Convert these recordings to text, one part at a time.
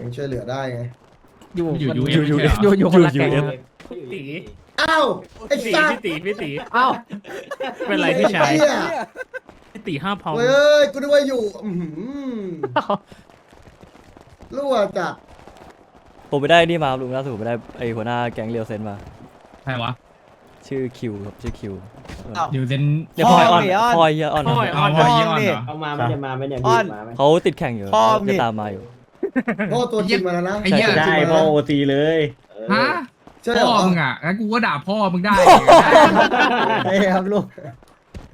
ยังช่วยเหลือได้ไง อยู่อยู่มันอยู่อยู่อยู่อยู่อยู่คนละอยู่แก๊งตีอ้าวไอ้ตีสัตพี่ว์ตีพี่ตีเอ้าเป็นไรพี่ชายเหี้ยพี่ตีห้าพองเฮ้ยกูนึกว่าอยู่อื้อหือรั่วจัดผมไปได้นี่มาครับลุงล่าสุดผมไปได้ไอหัวหน้าแก๊งเรียวเซนมา ใครวะชื่อคิวครับชื่อคิวอ้าว อยู่เซนเรียกพ่อไอออนพ่อพ่อไอเฮียออนพ่อยเอาออนพอยี่ออนดิเหรอ เอามาไม่ได้มาไม่ได้อ้อนมาไหม เขาติดแข่งอยู่พ่อมึงจะดิตามมาอยู่ พ่อตัวจริงมาแล้วนะไอ้เหี้ย ได้พ่อโอทีเลยฮะใช่เหรพ่ออมึงอะงั้นกูก็ด่าพ่อมึงได้ใช่ครับลูก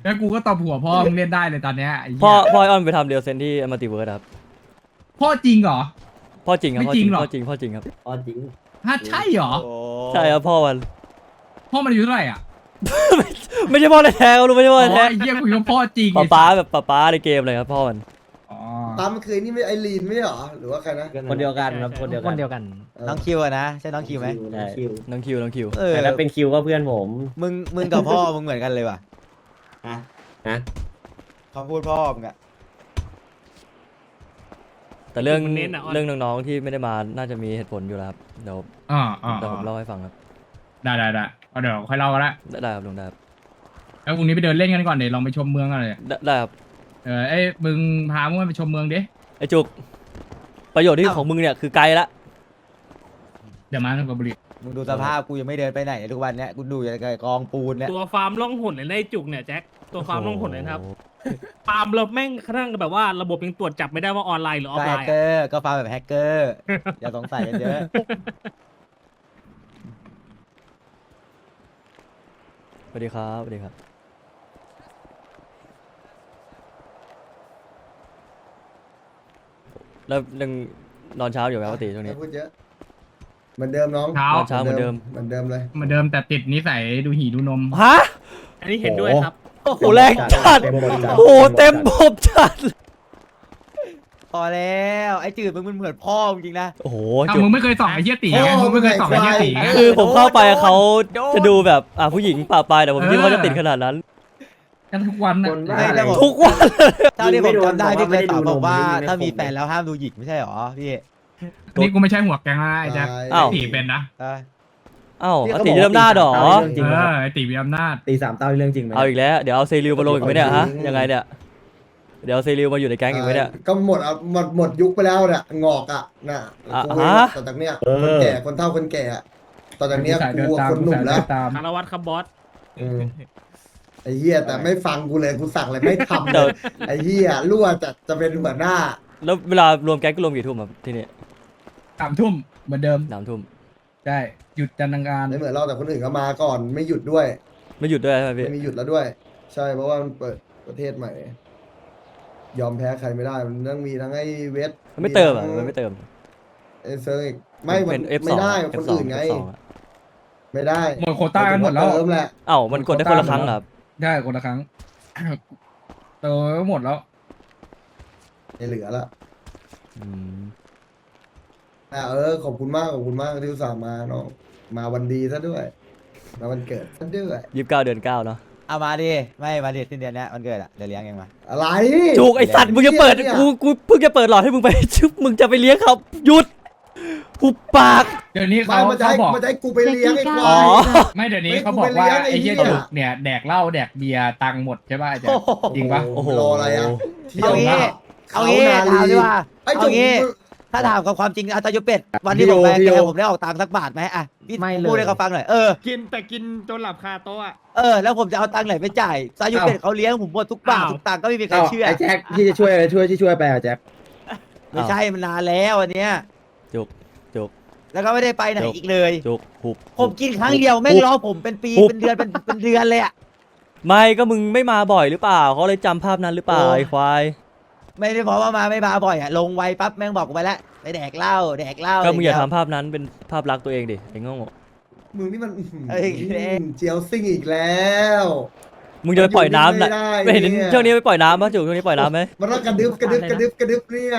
แล้วกูก็ตบหัวพ่อมึงเล่นได้เลยตอนเนี้ยไอ้เหี้ยพ่อพ่อไอออนไปทำเรียวเซนที่มัลติเวิร์สครับพ่อจริงเหรอ พ่อจริงครับไม่พ่อจจริริงงหรอพ่อจริงพ่อจริงครับอ๋อจริงฮะใช่เหรอโอ้ใช่ครับพ่อมัน พ่อมันอายุเท่าไหร่อะไม่ใช่พ่อแท้ๆครับลุงไม่ใช่พ่ออ๋อแท้ไอ้เหี้ยกูคิดว่าพ่อจริงป๊าป๊าแบบป๊าป๊าในเกมเลยครับพ่อมัน อ๋อตามเคยนี่ไม่ไอรีนไม่เหรอ หรือว่าใครนะคนเดียวกันครับคนเดียวคกันนเดียวกัน น้องคิวอะนะใช่น้องคิวไหมใช่คิวน้องคิวน้องคิวเออแต่ถ้าเป็นคิวก็เพื่อนผมมึงมึงกับพ่อมึงเหมือนกันเลยว่ะฮะฮะคำพูดพ่อมึงอะแต่เรื่องมันเน้นอะออน เรื่องน้องๆที่ไม่ได้มาน่าจะมีเหตุผลอยู่แล้วครับเดี๋ยวอ๋ออ๋อเดี๋ยวผมเล่าให้ฟังครับได้ได้ได้เอาเดี๋ยวค่อยเล่ากันละได้ได้ครับลุงได้ครับแล้วพรุ่งนี้ไปเดินเล่นกันก่อนเดี๋ยวลองไปชมเมืองกันเลยได้ได้ครับ เออไอ้ยมึงพามึงไปชมเมืองดิไอจุก ประโยชน์ที่ของมึงเนี่ยคือไกลละเดี๋ยวมาทางกับบุรีมึงดูสภาพกูยังไม่เดินไปไหนเลยทุกวันเนี้ยกูดูอย่างกับกองปูนเนี่ยตัวฟาร์มล่องหนเลยนะไอ้จุกเนี่ยแจ็คตัวฟาร์มล่องหนเลยนะครับโอ้โหฟาร์มเราแม่งกระทั่งแบบว่าระบบยังตรวจจับไม่ได้ว่าออนไลน์หรือออก็ฟไลแฮกน์เกอะอร์ก็ฟาร์มแบบแฮกเกอร์ อย่าสงสัยกันเยอะสวัสดีครับสวัสดีครับ แล้วยังนอนเช้าอยู่ไหมปกติช่วงนี้อย่าพูดเยอะเหมือนเดิมน้องเช้าตอนเช้าเหมือนเดิม เหมือนเดิมเลย เหมือนเดิมแต่ติดนิสัยดูหีดูนม ฮะอันนี้เห็นด้วยครับ โอ้โหแรงจัดเต็มบทจัดโอ้โหเต็มบบจัด พอแล้วไอ้จืดมึงมันเหมือนพ่อมึงจริงนะ โอ้โหอ้าวจุกมึงไม่เคยส่องไอ้เหี้ยตีไงโอ้มึงไม่เคยส่องไอ้เหี้ยตีไงคือผมเข้าไปเขาโดนจะดูแบบอะผู้หญิงป่าปลายแต่ผมคิดว่าเออเขาจะติดขนาดนั้น กันทุกวันน่ะคนไม่บ้าแล้วผมทุกวันเท่าที่ผมจำได้ไม่พี่โดนเคยตอบบอกบอกว่าว่าไม่ได้ดูนมถ้ามีไม่ครบแฟนแล้วห้ามดูหญิงไม่ใช่หรอพี่นี่กูไม่ใช่หัวแกงแล้วนะไอ้แจ็คอ้าวตีเป็นนะ เอออ้าวพี่อาเขาติบอกเริ่มหน้าดอว่าตีสามเท่าเรื่องจริงเอไหมอไอ้ตีมีอำนาจ ตีสามเต้าเรื่องจริงไหม เอาอีกแล้ว เดี๋ยวเอาเซริวมาลงอีกไหมเนี่ยฮะ ยังไงเนี่ย เดี๋ยวเอาเซริวมาอยู่ในแก๊งอีกไหมเนี่ย ก็หมดอะหมดหมดยุคไปแล้วเนี่ยงอกอะน่ะอะกูฮะตอนจากเนี้ยเออ คนแก่คนเฒ่าคนแก่อะตอนจากเนี้ยสายเดิกูนอะตามคนหนุ่มแล้วสายเดินตามคารวัตรครับบอส อืม ไอ้เหี้ยแต่ไม่ฟังกูเลยกูสั่งอะไรไม่ทำเลเดี๋ยวยไอ้เหี้ยรั่วจะจะเป็นหัวหน้า แล้วเวลารวมแก๊งก็รวมกี่ทุ่มครับที่นี่สามทุ่มเหมือนเดิม สามทุ่มใช่หยุดจันทร์อังคารไม่เหมือนเราแต่คนอื่นก็มาก่อนไม่หยุดด้วยไม่หยุดด้วยใช่ไหมพี่ไม่มีหยุดแล้วด้วย ใช่เพราะว่ามันเปิดประเทศใหม่ ยอมแพ้ใครไม่ได้ มันต้องมีทั้งไอ้เวทมันไม่เติมอะทั้งมันไม่เติมไอ้เซิร์ฟอีกไม่มันเป็น F2 ไม่ได้อะคน F2 อื่นไง F2 อะไม่ได้หมดโควต้ากันหมดแล้ว เติมแหละ เอ้ามันกดได้คนละครั้งเหรอครับ ใช่คนละครั้ง เติมหมดแล้ว ไม่เหลือละอืมอะเออขอบคุณมากขอบคุณมากที่อุตส่าห์มาน้องมาวันดีซะด้วยมาวันเกิดซะด้วยยี่สิบเก้าเดือนเก้าเนาะเอามาดิไม่มาดิสิ้นเดือนเนี้ยมันเกิดอะเดี๋ยวเลี้ยงเองมา อะไร จุกไอสัตว์มึงจะเปิดเนี่ยกูกูเพิ่งจะเปิดหลอดให้มึงไปชึบมึงจะไปเลี้ยงเขาหยุด หุบปาก เดี๋ยวนี้ไม่เขามาจะเขาให้บอกมาจะให้กูไปเลี้ยงไอ้ควาอ๋อ ย ไม่เดี๋ยวนี้ไม่เขาบอกว่ากูไปเลี้ยงไอ้ไอ้เหี้ยเหี้ยจุกเนี่ยแดกเหล้าแดกเบียร์ตังค์หมดใช่ป่ะไอ้แจ๊คจริงปะ โอ้โห รออะไรอะเที่ยวเอางี้หน้าเอางี้นาถามดีว่าไอ้เอาจุกงี้ ถ้าถามกับความจริงอาตายุเป็ดวันที่ผมไปพี่แกโยผมได้ออกตังค์สักบาทไหมอะพี่ไม่เลย พูดให้เขาฟังหน่อยเออกินแต่กินจนหลับคาโต๊ะอะเออแล้วผมจะเอาตังค์ไหนไปจ่ายซายุเป็ดเขาเลี้ยงผมหมดทุกบาทอ้าวทุกตังค์ก็ไม่มีใครเอ้าเชื่อไอ้แจ็คที่จะช่วยอะไรช่วยที่ช่วยไปอะแจ็ค ไม่ใช่มันนานแล้วอันเนี้ยจุกจุก แล้วก็ไม่ได้ไปไหนจบอีกเลย จุกหุบผมกินครั้งเดียวแม่งรอผมเป็นปีปุ๊บเป็นเดือนเป็นเป็นเดือนเลยอะไม่ก็มึงไม่มาบ่อยหรือเปล่าเขาเลยจำภาพนั้นหรือเปล่าโอ้ไอ้ควายไม่ได้เพราะว่ามาไม่มาบ่อยอะลงไวปั๊บแม่งบอกกูไปแล้วไปแดกเหล้าแดกเหล้าก็มึงอย่าะไรเทำภาพนั้นเป็นภาพลักษณ์ตัวเองดิไอ้โง่มึงนี่มันอื้อหือเอ้ยเอ้ยเจียวซิ่งอีกแล้วมึงจะไปปล่อยน้ำไม่นะได้ไม่เห็นเนี่ยช่วงนี้ไปปล่อยน้ำป่ะจุกช่วงนี้ปล่อยน้ำไหมมันต้องกระดึบกระดึบกระดึบกระดึบเนี่ย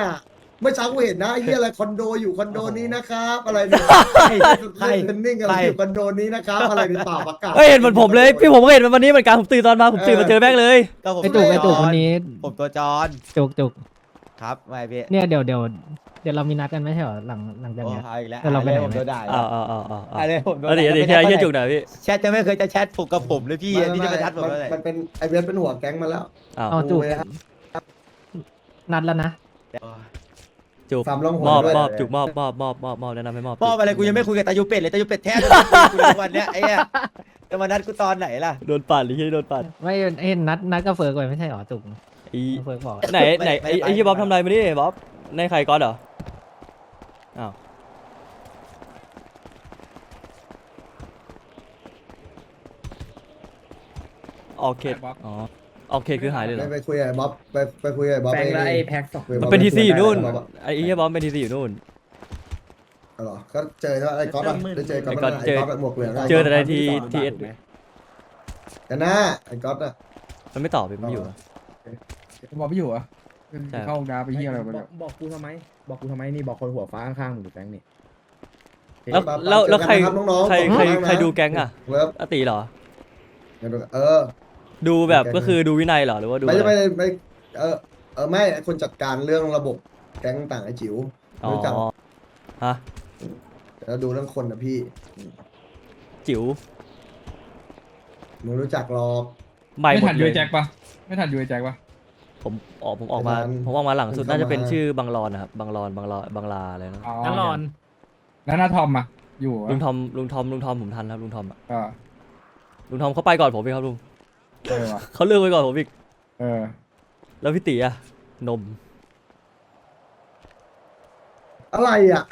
เมื่อเช้ากูเห็นนะไอ้เฮียอะไรคอนโดอยู่คอนโดนี้นะครับ อะไรเนี่ยใครใครเทนนิ่งอะไรอยู่คอนโดนี้นะครับ อะไรในป่าประกาศ เฮ้ยเห็นเหมือนผมเลย พี่ผมก็เห็นมันวันนี้เหมือนกันผมตื่นตอนมาผมตื่นมาเจอแม่งเลย ก็ผมไอจุกไอจุกจรวันนี้ผมตัวจรจุกจุกครับไม่พี่เนี่ยเดี๋ยวเดี๋ยวเดี๋ยวเรามีนัดกันไม่ใช่เหรอหลังหลังจากโอ้เนี้ย เอาอีกแล้วแต่เราไปไหน ผมโดนด่าอีกอ้าแล้ววอ้าวอ้าวอ้าวอ้าวอะไรผมโดนอดีตอดีตไม่ที่ไอ้ได้เหี้ยจุกหน่อยพี่แชทจะไม่เคยจะแชทผูกกับผมเลยพี่ไม่อันนี้จะไม่มาแชทผมมันเลยมันเป็นไอเวสเป็นหัวแก๊งมาแล้ว อ้าวเอาจุกโอ้ยครับนัดแล้วนะ จุกฟาร์มล่องหนมอบด้วย มอบจุกมอบมอบมอบมอบมอบแนะนำให้มอบพ่ออะไรกูยังไม่คุยกับตายูเป็ดเลยตายูเป็ดแท้เลยคุยทุกวันเนี้ยไอ้เนี่ยจะมานัดกูตอนไหนล่ะ โดนปัดหรือที่โดนปัดไม่เห็นนัดนัดก็เฟิร์กไว้ไม่ใช่เหรอจุกไอ้เฟิร์กบอกไหนไหนไอ้ไอ้เหี้ยบ๊อบทำอะไรมาดิบ๊อบในใครก๊อตเหรออ้าวออกเขตอ๋อ ออกเขตคือหายเลยเหรไปอ ไปคุยกับไอ้บ๊อบไปไปคุยกับไอ้บ๊อบแปลงแล้วไอ้ไอ้แพ็คสองคุยกับมันบ๊อบเป็นทีซีอยู่นู่นบ๊อบอะไอ้เหี้ยบ๊อบเป็นทีซีอยู่นู่นเอาเหรอก็เจอใช่ไหมไอ้ก๊อตอะได้เจอก๊อตไอ้ก๊อตไหมเจอ ไอ้ก๊อตอะหมวกเหลืองอะเจอแต่ในทีทีเอสกันนะไอ้ก๊อตอะมันไม่ตอบมันไม่อยู่อะ บอกไม่อยู่เหรอะใช่ เข้าห้องน้ำไปเฮียอะไรไปบเนี่อยกบอกกูทำไม บอกกูทำไมนี่บอกคนหัวฟ้าข้างๆมึงอยู่แฟงนี่แล้วแล้วแล้วใคร เจอกันนะครับน้องๆใครขอบใครณมากนะใครดูแก๊งอะเลิฟอาตีเหรอเออ ดูแบบแก๊งก็คือดูวินัยเหรอหรือว่าดูไม่อะไร ไม่ไม่ไม่เออเออไม่คนจัดการเรื่องระบบแก๊งต่างไอ้จิ๋วอ๋อรู้จักฮะแล้วดูเรื่องคนนะพี่จิ๋วมึงรู้จักหรอกใหม่ไม่หมทัดนเลยูยแจ็คปะไม่ทันยูแจ็คปะผมออกผมออกมาไม่ทันผมออกมาหลังสุดเพิ่งน่าจะเป็นเข้ามา ชื่อบังรอนนะครับบังรอนบังรอนบังลาอะไรนะนั่งรอนแล้วหน้าทอมอะอยู่เหรอลุงทอมลุงทอมลุงทอมผมทันครับลุงทอมอะเออลุงทอมเขาไปก่อนผมอีกครับลุง เออว่ะเขาเลือกไปก่อนผมอีก เออแล้วพี่ตีอะนม อะไรอะ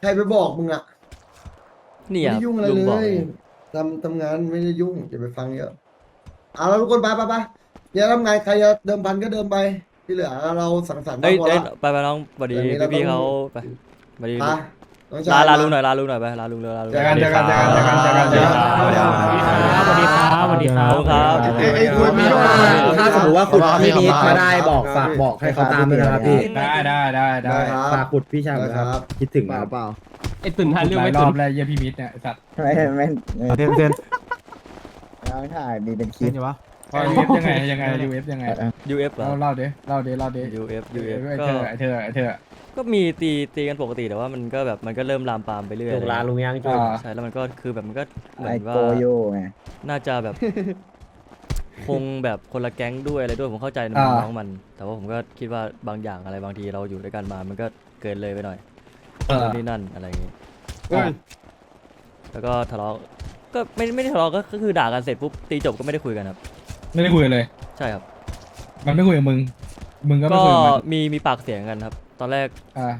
ใครไปบอกมึงอะนี่ไม่อะได้ยุ่งอะไรลุงเลบอกยเองทำทำงานไม่ได้ยุ่งอย่าไปฟังเยอะเอาแล้วทุกคนไปไปไปอย่าทำงานใครจะเดิมพันก็เดิมไปที่เหลือเราสังสรรค์เอ้ยพอเอ้ยละ ไปไปน้องสวัสดีอย่างนี้เราพี่ๆต้เขาองไปสวัสดี ไป น้องชาลายลาลุงหน่อยลาลุงหน่อยไปลาลุงเลยลาลุงเจอกันเจอกันเจอกันเจอกันเจอกันเจอกันสวัสดีครับสวัสดีครัขอบบคุณครับเอ้ยเอ้ยคุยไม่ได้ถ้าสมมติว่าขุดพี่นิดมาได้บอกฝากบอกให้เขาตามด้วยนะครับพี่ได้ได้ได้ได้ได้ครับฝากขุดพี่ชายได้นะคครัรับบคิดถึงนะครับเปล่าไอ้ตื่นทันเรื่องหลาไม่ยรตื่อนบแล้วเยี่ยพี่มิดเนี่ยไอ้สัตว์ไม่ไม่ไม่เพื่อนเพื่อนเราถ่ายมีเป็นคลิปพอยู เอฟยังไงยังไงยูเอฟยังไงยูเอฟเหรอ เล่าเล่าดิเล่าดิเล่าดิยูเอฟยูยูเอเอฟฟไอ้เธอไอ้เธอไอ้เธอ ก็มีตีตีกันปกติแต่ว่ามันก็แบบมันก็เริ่มลามปามไปเรื่อยจุกลาลุงยังจุกอ่า ใช่แล้วมันก็คือแบบมันก็เหมืไออนว่าโกโยไง น่าจะแบบ คงแบบคนละแก๊งด้วยอะไรด้วยผมเข้าใจในอ่ามุมน้องมัน แต่ว่าผมก็คิดว่าบางอย่างอะไรบางทีเราอยู่ด้วยกันมา มันก็เกินเลยไปหน่อยเออ นู่นนี่นั่นอะไรอย่างงี้อะแล้วก็ทะเลาะก็ไม่ไม่ได้ทะเลาะก็ก็คือด่ากันเสร็จปุ๊บตีจบก็ไม่ได้คุยกันครับ ไม่ได้คุยกันเลย ใช่ครับ มันไม่คุยกับมึง มึงก็ไม่ก็คุยกับมันมีมีปากเสียงกันครับ ตอนแรกอ่า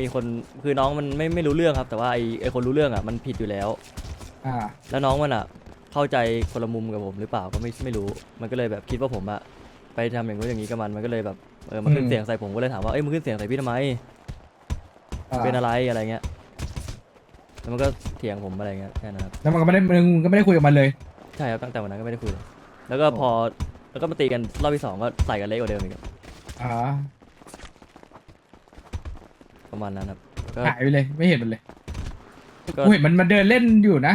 มีคนคือน้องมันไม่ไม่รู้เรื่องครับ แต่ว่าไอไอคนรู้เรื่องอะมันผิดอยู่แล้ว อ่า แล้วน้องมันอะ เข้าใจคนละมุมกับผมหรือเปล่าก็ไม่ไม่รู้ มันก็เลยแบบคิดว่าผมอะไปทำอย่างนู้นอย่างนี้กับมันมันก็เลยแบบเออมันขึ้นอืม เสียงใส่ผมก็เลยถามว่าเอ้ยมึงขึ้นเสียงใส่พี่ทำไมอ่าเป็นอะไรอะไรเงี้ยแล้วมันก็เถียงผมอะไรเงี้ยแค่นั้นครับแล้วมันก็ไม่ได้มึงก็ไม่ได้คุยกับมันเลย ใช่ครับตั้งแต่วันนั้นก็ไม่ได้คุยเลย แล้วก็พอแล้วก็มาตีกันรอบที่สองก็ใส่กันเละกว่าเดิมอีกครับอ่าประมาณนั้นครับก็หายไปเลยไม่เห็นมันเลยก็กูเห็นมันมาเดินเล่นอยู่นะ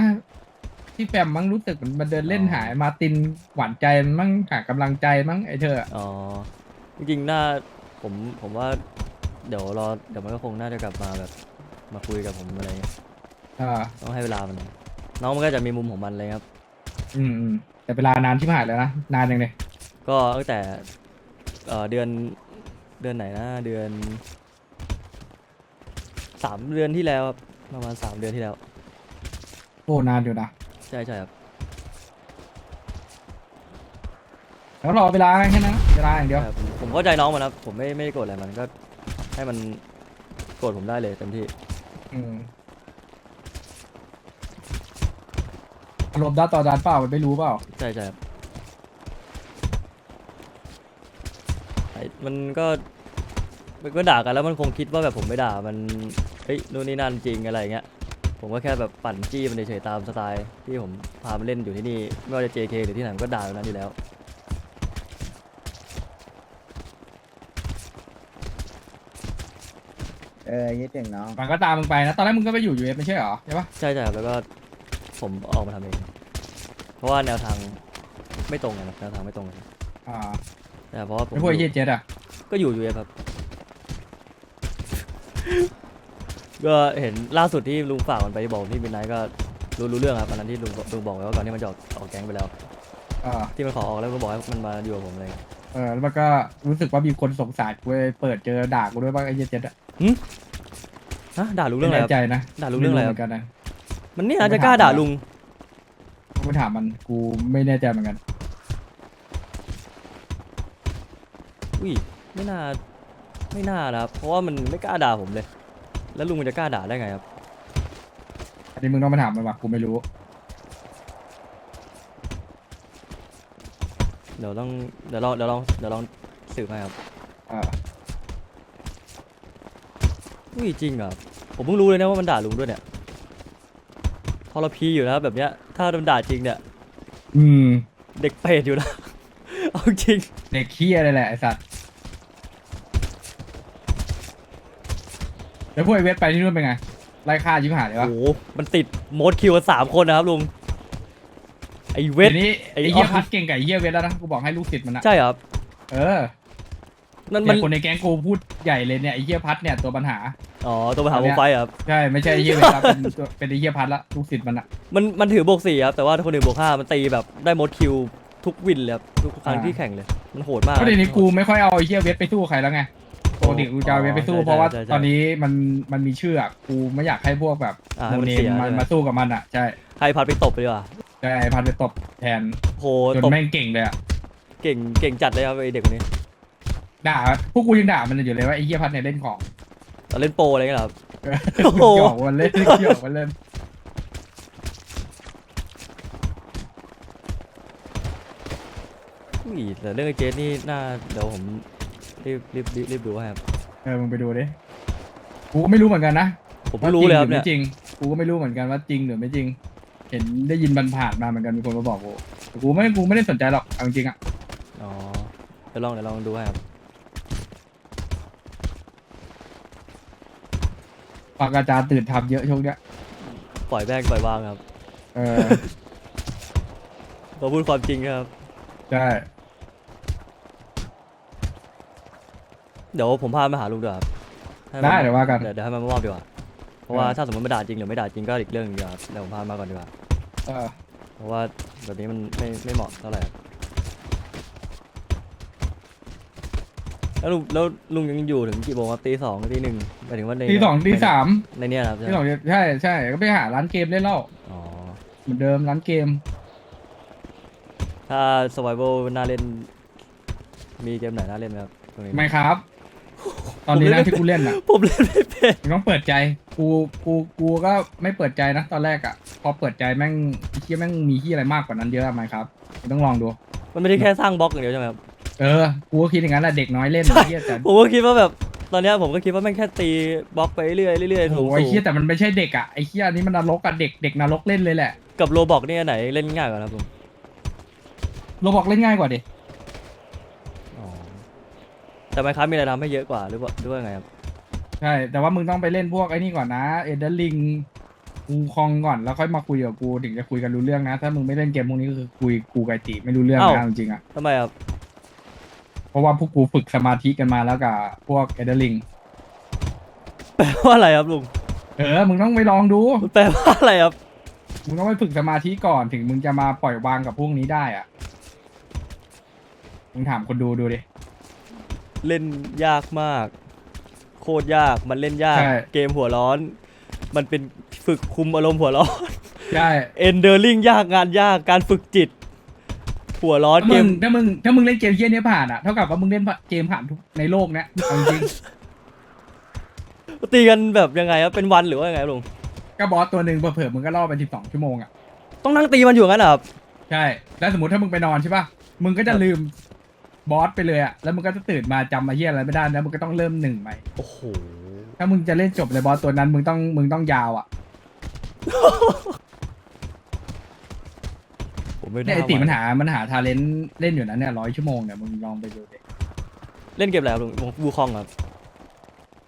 ที่แฟมมั้งรู้สึกมันมาเดินเล่นอ๋อหายมาตินหวานใจมันมั้งหากำลังใจมั้งไอ้เธออะอ๋อจริงๆน่าผมผมว่า เดี๋ยวรอเดี๋ยวมันก็คงน่าจะกลับมาแบบมาคุยกับผมอะไรเงี้ยอ่าต้องให้เวลามัน น้องมันก็จะมีมุมของมันเลยครับ อืมอืมแต่เวลานานที่ผ่านแล้วนะนานยังเลยก็ตั้งแต่เอ่อเดือนเดือนไหนนะเดือนสามเดือนที่แล้วครับประมาณสามเดือนที่แล้ว โอ้นานอยู่นะใช่ใช่ครับแล้วรอเวลาแค่นั้นเวลาอย่างเดียวใช่ครับผมผมเข้าใจน้องมันนะครับผมไม่ไม่ได้โกรธอะไรมันก็ให้มันโกรธผมได้เลยเต็มที่ อืม อารมณ์ด้านต่อด้านเปล่ามันไม่รู้เปล่าใช่ใช่ครับไอ้มันก็มันก็ด่ากันแล้วมันคงคิดว่าแบบผมไม่ด่ามันเฮ้ยนู่นนี่นั่นจริงอะไรอย่างเงี้ยผมก็แค่แบบปั่นจี้มันเฉยๆตามสไตล์ที่ผมพามันเล่นอยู่ที่นี่ไม่ว่าจะ JK หรือที่ไหนผมก็ด่าตรงนั้นอยู่แล้ว เออคิดถึงน้องมันก็ตามมึงไปนะ ตอนแรกมึงก็ไปอยู่ยูเอฟไม่ใช่เหรอใช่ปะใช่ใช่ครับแล้วก็ ผมออกมาทำเองเพราะว่าแนวทางไม่ตรงกันครับแนวทางไม่ตรงกันอ่าแต่เพราะว่าผมแล้วพวกไอ้อเจยู่เจ็ดอะก็อยู่ UF ครับ ก็เห็นล่าสุดที่ลุงฝากมันไปบอกที่มินไนก็รู้รู้เรื่องครับอันนั้นที่ลุงลุงบอกไว้ว่าก่อนที่มันจะออกออกแก๊งไปแล้วเออที่มันขอออกแล้วก็บอกให้มันมาอยู่กับผมเลย เออแล้วมันก็รู้สึกว่ามีคนสงสารกูเลยเปิดเจอด่ากูด้วยว่าไอ้เหี้ยเจ็ดอะฮะด่าลุงเรื่องไม่อะไรแน่ครับใจนะด่าลุงเรื่องอะไร ม่คเหรับมือนกันนะ มันเนี่ยจะกล้าด่าลุง กูไปถามมันกูไม่แน่ใจเหมือนกัน อุ้ยไม่น่าไม่น่านะครับเพราะว่ามันไม่กล้าด่าผมเลย แล้วลุงมันจะกล้าด่าได้ไงครับอันนี้มึงต้องมาถามมันว่ะกูไม่รู้ เดี๋ยวต้องเดี๋ยวลองเดี๋ยวลองเดี๋ยวลองสืบให้ครับเอออุ้ยจริงเหรอผมเพิ่งรู้เลยนะว่ามันด่าลุงด้วยเนี่ย ทรพีอยู่นะครับแบบเนี้ย ถ้ามันด่าจริงเนี่ย อืม เด็กเปรตอยู่นะ เอาจริง เด็กเคี้ยเลยแหละไอ้สัตว์ แล้วพวกไอ้เวทไปที่นู่นเป็นไง ไล่ฆ่าชิบหายเลยโอ้วะโห มันติดโมดคิวกันสามคนนะครับลุง ไอเวททีนี้ไอ้ไอ้เหี้ยอ๋อพัดเก่งกับไอ้เหี้ยเวทแล้วนะ กูบอกให้ลูกศิษย์มันนะใช่ครับ เออ นั่นเนี่มันยคนในแก๊งกูพูดใหญ่เลยเนี่ยไอ้เหี้ยพัดเนี่ยตัวปัญหา อ๋อตัวไปหาโมไฟครับใช่ไม่ใช่ไอ้เหี้ยเวทแล้วเป็นตัวเป็นไอ้เหี้ยพัดละลูกศิษย์มันอะ มันมันถือบวกสี่ครับแต่ว่าคนอื่นบวกห้ามันตีแบบได้โมดคิวทุกวินเลยครับทุกครั้งอ่า ที่แข่งเลยมันโหดมาก ก็เดี๋ยวนี้กูไม่ค่อยเอาไอ้เหี้ยเวทไปสู้ใครแล้วไงปกติกูจะเอาเวทไปสู้ อ๋อเพราะว่าใช่ใช่ตอนนี้มันมันมีชื่ออะกูไม่อยากให้พวกแบบอ่าโมมันเนเสีมยมันใช่ไหม มาสู้กับมันอะใช่ให้พัดไปตบไปดีกว่าใช่ไอ้พัดไปตบแทนโหจนตบแม่งเก่งเลยอะเก่งเก่งจัดเลยครับไอเด็กคนนี้ ด่าพวกกูยังด่ามันอยู่เลยว่าไอ้เหี้ยพัดเนี่ยเล่นของตอนเล่นโปรอะไรเงี้ยเหรอครับเออโอ้โห หยอกมันเล่นหยอกมันเล่นอุ้ยแต่เรื่องไอเกสนี่น่าเดี๋ยวผมรีบรีบรีบรีบดูให้ครับเออมึงไปดูดิกูก็ไม่รู้เหมือนกันนะผมเพิ่งรู้เลยครับว่าเนี่ยจริงหรือไม่จริงกูก็ไม่รู้เหมือนกันว่าจริงหรือไม่จริง เห็นได้ยินมันผ่านมาเหมือนกันมีคนมาบอกกูแต่กูไม่กูไม่ได้สนใจหรอกเอาจริงๆอะอ๋อเดี๋ยวลองเดี๋ยวลองดูให้ครับ ปากอาจารย์ตื่นทำเยอะช่วงเนี้ย ปล่อยแบงปล่อยวางครับเออ เราพูดความจริงครับ ใช่ เดี๋ยวผมพามาหาลุงด้วยครับให้มันได้เดี๋ยวว่ากัน เดี๋ยวเดี๋ยวให้มันมามอบดีกว่า เพราะว่าเออถ้าสมมติมันด่าจริงหรือไม่ด่าจริงก็อีกเรื่องหนึงดีกว่าครับเดี๋ยวผมพามาก่อนดีกว่า เออ เพราะว่าแบบนี้มันไม่ไม่เหมาะเท่าไหร่ครับ แล้วลุงแล้วลุงยังอยู่ถึงกี่โมงครับตีสองตีหนึ่งหมายถึงว่าในตีสองตีสามในเนี้ยนะครับใช่ตีไหสมองใช่ใช่ก็ไปหาร้านเกมเล่นเล่าอ๋อเหมือนเดิมร้านเกม ถ้า survival น่าเล่น มีเกมไหนน่าเล่นไหมครับตรงนี้ ไม่ครับ ตอนนี้นะที่กูเล่นอะผมเล่นไม่เป็นมึงต้องเปิดใจ กูกูกูก็ไม่เปิดใจนะ ตอนแรกอะ พอเปิดใจแม่งไอ้เฮียแม่งมีที่อะไรมากกว่านั้นเยอะไหมครับมึงต้องลองดู มันไม่ได้แค่สร้างบล็อกอย่างเดียวใช่ไหมครับ เออ กูก็คิดอย่างนั้นแหละเด็กน้อยเล่นใช่ไอ้เฮียแต่ผมก็คิดว่าแบบตอนเนี้ยผมก็คิดว่าแม่งแค่ตีบล็อกไปเรื่อยๆเรื่อยๆโอ้สูโหงไอ้เฮียแต่มันไม่ใช่เด็กอะไอ้เฮียอันนี้มันนรกอะเด็กเด็กนรกเล่นเลยแหละๆกับโรบอกนี่อันไหนเล่นง่ายกว่าครับผมโรบอกเล่นง่ายกว่าดิอ๋อแต่ไมครับมีอะไรทำให้เยอะกว่าหรือว่าหรือว่าไงครับใช่ แต่ว่ามึงต้องไปเล่นพวกไอ้นี่ก่อนนะเอเดอร์ลิงกูคองก่อนแล้วค่อยมาคุยกับกูถึงจะคุยกันรู้เรื่องนะ ถ้ามึงไม่เล่นเกมพวกนี้ก็คือคุยกูไกบติไม่รู้เรื่องนะจริงๆอะทำไมครับ เพราะว่าพวกกูฝึกสมาธิกันมาแล้วกับพวกเอเดอร์ลิงแปลว่าอะไรครับลุงเออ มึงต้องไปลองดู มันแปลว่าอะไรครับ มึงต้องไปฝึกสมาธิก่อนถึงมึงจะมาปล่อยวางกับพวกนี้ได้อะ มึงถามคนดูดูดิ เล่นยากมาก โคตรยากมันเล่นยาก ใช่ เกมหัวร้อน มันเป็นฝึกคุมอารมณ์หัวร้อน ใช่ เอนเดอร์ลิงยากงานยากการฝึกจิต หัวร้อนถ้าเกมึมงถ้ามึงถ้ามึงเล่นเกมเฮี้ยนี้ผ่านอะเท่ากับว่ามึงเล่นเกมผ่านทุกในโลกเนี้ยเอาจริงตีกันแบบยังไงครับเป็นวันหรือว่ายังไงครับลุงก็บอสตัวหนึ่งเผื่อๆมึงก็ล่อไปสิบสองชั่วโมงอะต้องนั่งตีมันอยู่งั้นเหรอครับใช่แล้วสมมติถ้ามึงไปนอนใช่ป่ะมึงก็จะลืมบอสไปเลยอะแล้วมึงก็จะตื่นมาจำมาเฮี้ยอะไรไม่ได้แล้วมึงก็ต้องเริ่มหนึ่งใหม่โอ้โหถ้ามึงจะเล่นจบเลยบอสตัวนั้นมึงต้องมึงต้องยาวอะ ผมไม่เนี่ยน่าไอติมันไหวหา มันหาทาเลนต์เล่นอยู่นะเนี่ยร้อยชั่วโมงเนี่ยมึงลองไปดูดิเล่นเกมอะไรครับลุงบูคองครับ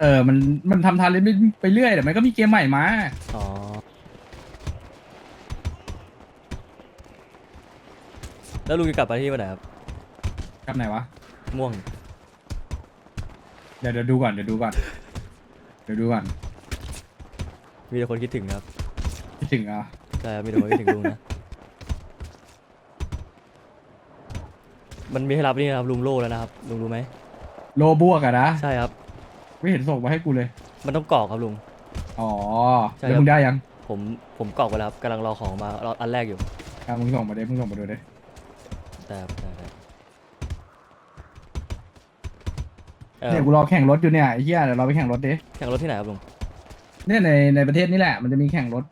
เออมันมันทำทาเลนต์ไปเรื่อยแต่มันก็มีเกมใหม่มา อ๋อแล้วลุงจะกลับไปที่วันไหนครับกับไหนวะ ม่วงเดี๋ยวเดี๋ยวดูก่อนเดี๋ยวดูก่อนเดี๋ยวดูก่อนมีแต่คนคิดถึงนะครับคิดถึงอะ ใช่ครับมีแต่คนคิดถึงลุงนะ มันมีให้รับนี่นะครับลุงโล่แล้วนะครับลุงรู้ไหมโลบวกอะนะใช่ครับ ไม่เห็นส่งมาให้กูเลย มันต้องกรอกครับลุง อ๋อใช่แล้วครับมึงได้ยังผมผมกรอกไปแล้วครับกำลังรอของมารออันแรกอยู่อะมึงส่งมาดิมึงส่งมาดูดิแต่ครับแต่แต่เอ่อเนี่ยกูรอแข่งรถอยู่เนี่ยไอ้เหี้ยเดี๋ยวเราไปแข่งรถดิแข่งรถที่ไหนครับลุงเนี่ยในในประเทศนี่แหละมันจะมีแข่งรถ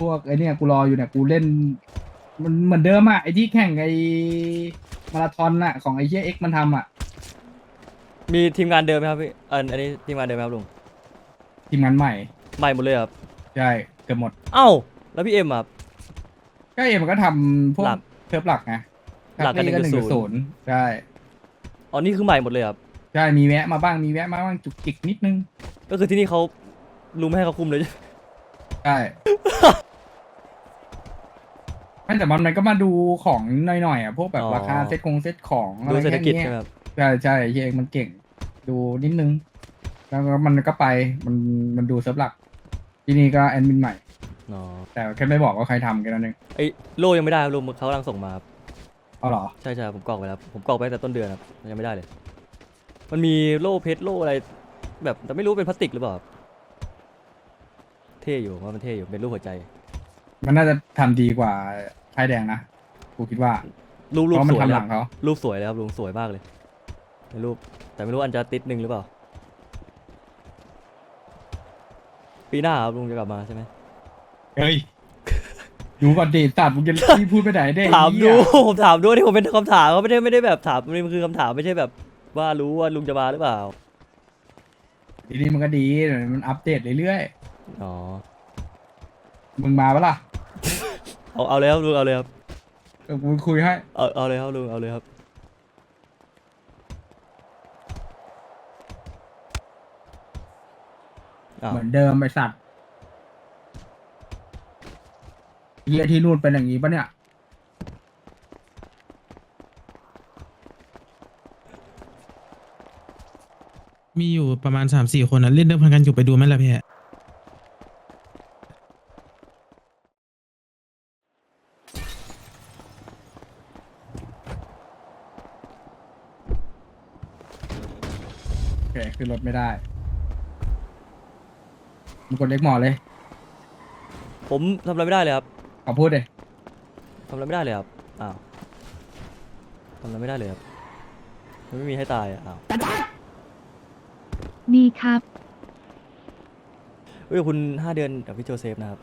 พวกไอ้เนี่ยกูรออยู่เนี่ยกูเล่น มันเหมือนเดิมอะไอ้ที่แข่งไอ้ มาราธอนอะของไอ้เหี้ยเอ็กมันทำอะมีทีมงานเดิมไหมครับพี่อันอันนี้ทีมงานเดิมไหมครับลุงทีมงานใหม่ใหม่หมดเลยครับใช่เกือบหมดเอ้าแล้วพี่เอ็มอะครับ ก็เอ็มมันก็ทำพวกหลักเทิร์ฟหลักไงหลักกันก็หนึ่ง1.0ศูนย์ ใช่อ๋อนี่คือใหม่หมดเลยครับใช่มีแวะมาบ้างมีแวะมาบ้างจุกจิกนิดนึงก็คือที่นี่เขาลุงไม่ให้เขาคุมเลยใช่ ไม่แต่มันมันก็มาดูของหน่อยๆอะพวกแบบอ๋อ ราคาเซ็ตคงเซ็ตของอะดูไรเศรษฐแค่กิจเนี้ใช่ยไหมครับใช่ใช่เฮียเองมันเก่ง ดูนิดนึง แล้วก็มันก็ไปมันมันดูเซิร์ฟหลัก ที่นี่ก็แอดมินใหม่ อ๋อแต่แค่ไม่บอกว่าใครทำแค่นั้นเองไอ้โล่ยังไม่ได้ครับลุงเขากำลังส่งมาครับเอาเหรอ ใช่ใช่ผมกรอกไปแล้วผมกรอกไปตั้งแต่ต้นเดือนครับยังไม่ได้เลย มันมีโล่เพชรโล่อะไร แบบแต่ไม่รู้เป็นพลาสติกหรือเปล่าครับเท่อยู่ว่ามันเท่อยู่เป็นรูปหัวใจ มันน่าจะทำดีกว่า ไพ่แดงนะกูคิดว่ารูปเพรูปราะมันสวยทำเลยหคลัรับงเขารูปสวยเลยครับลุงสวยมากเลยในรูปแต่ไม่รู้อันจะติดหนึ่งหรือเปล่า ปีหน้าครับลุงจะกลับมาใช่ไหม เฮ้ยดูก่อนดิตัดมึงจะรีบพูดไปไหนเด้ถามไอ้ดู เหี้ย ผมถามดูที่ผมเป็นคำถามเขาไม่ได้ไม่ได้แบบถามมันคือคำถามไม่ใช่แบบ ว่ารู้ว่าลุงจะมาหรือเปล่า ทีนี้มันก็ดีเดี๋ยวมันอัปเดตเรื่อยอ๋อ ๆ มึงมาปะล่ะ เอาเอาเลยครับลุงเอาเลยครับเออกูคุยให้ เอาเอาเลยครับลุงเอาเลยครับอ้าวเหมือนเดิมไอสัตว์เฮียที่นู่นเป็นอย่างนี้ปะเนี่ย มีอยู่ประมาณสามสี่คนนะเล่นเดิมพันกันอยู่ไปดูไหมล่ะพี่ โอเค ขึ้นรถไม่ได้มึงกดเล็กหมอเลย ผมทำอะไรไม่ได้เลยครับขอพูดเลยทำอะไรไม่ได้เลยครับอ้าวทำอะไรไม่ได้เลยครับมันไม่มีให้ตายอะอ้าวมีครับเฮ้ยคุณห้าเดือนกับพี่โจเซฟนะครับ